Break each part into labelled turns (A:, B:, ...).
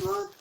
A: What?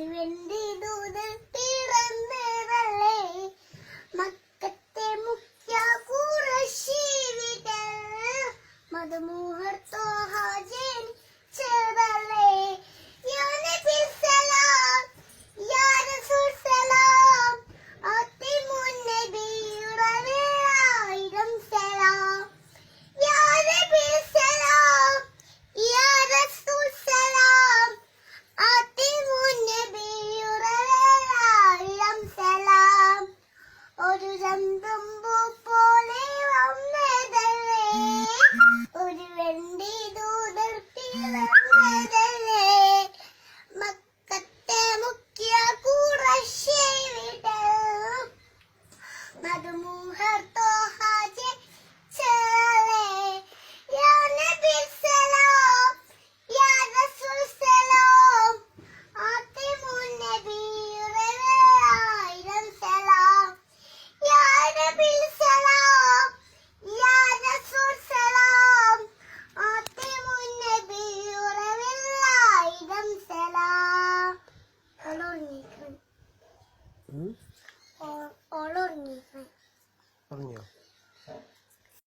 A: அது வந்து പിറന്നതല്ലേ ഒളൊങ്ങിക്കാൻ
B: ഉം?
A: ഒളൊങ്ങിക്കാൻ
B: പറഞ്ഞോ